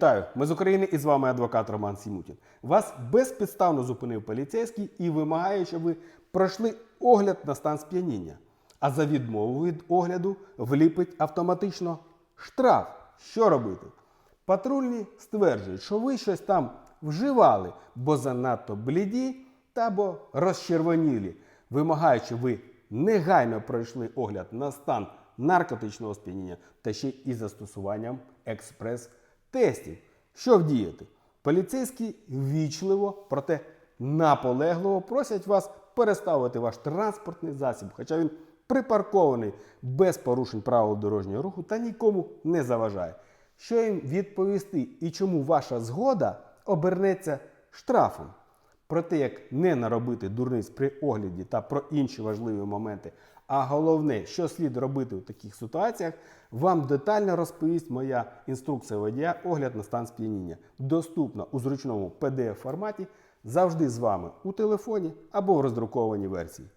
Вітаю, ми з України і з вами адвокат Роман Сімутін. Вас безпідставно зупинив поліцейський і вимагає, щоб ви пройшли огляд на стан сп'яніння. А за відмову від огляду вліпить автоматично штраф. Що робити? Патрульні стверджують, що ви щось там вживали, бо занадто бліді та або розчервонілі, вимагають, щоб ви негайно пройшли огляд на стан наркотичного сп'яніння та ще із застосуванням експрес-тестів. Що вдіяти? Поліцейські ввічливо, проте наполегливо просять вас переставити ваш транспортний засіб, хоча він припаркований без порушень правил дорожнього руху та нікому не заважає. Що їм відповісти і чому ваша згода обернеться штрафом? Про те, як не наробити дурниць при огляді та про інші важливі моменти, а головне, що слід робити у таких ситуаціях, вам детально розповість моя інструкція водія огляд на стан сп'яніння. Доступна у зручному PDF форматі, завжди з вами у телефоні або в роздрукованій версії.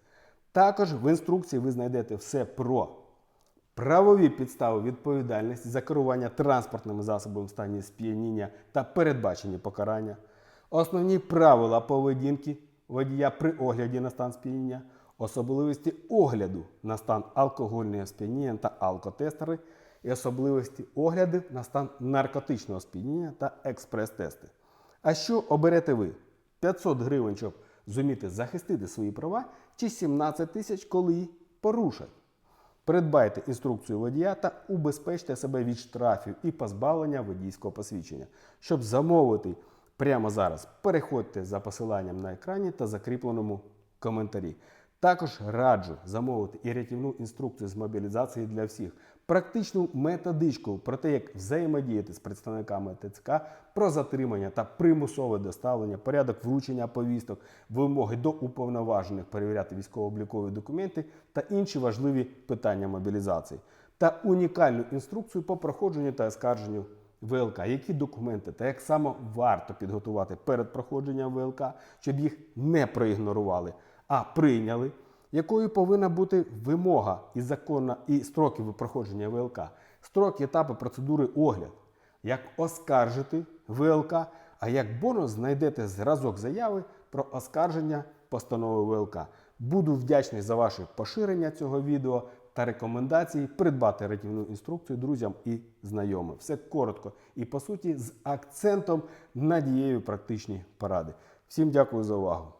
Також в інструкції ви знайдете все про правові підстави відповідальності за керування транспортними засобами в стані сп'яніння та передбачення покарання, основні правила поведінки водія при огляді на стан сп'яніння, особливості огляду на стан алкогольного сп'яніння та алкотестери і особливості огляду на стан наркотичного сп'яніння та експрес-тести. А що оберете ви? 500 гривень, щоб зуміти захистити свої права, чи 17 тисяч, коли їх порушать? Придбайте інструкцію водія та убезпечте себе від штрафів і позбавлення водійського посвідчення. Щоб замовити прямо зараз, переходьте за посиланням на екрані та закріпленому коментарі. Також раджу замовити і рятівну інструкцію з мобілізації для всіх, практичну методичку про те, як взаємодіяти з представниками ТЦК про затримання та примусове доставлення, порядок вручення повісток, вимоги до уповноважених перевіряти військово-облікові документи та інші важливі питання мобілізації, та унікальну інструкцію по проходженню та оскарженню ВЛК, які документи? Та як саме варто підготувати перед проходженням ВЛК, щоб їх не проігнорували, а прийняли, якою повинна бути вимога і законна, і строки проходження ВЛК, строки, етапи процедури огляд, як оскаржити ВЛК, а як бонус знайдете зразок заяви про оскарження постанови ВЛК. Буду вдячний за ваше поширення цього відео та рекомендації придбати рятівну інструкцію друзям і знайомим. Все коротко і по суті з акцентом на дієві практичні поради. Всім дякую за увагу.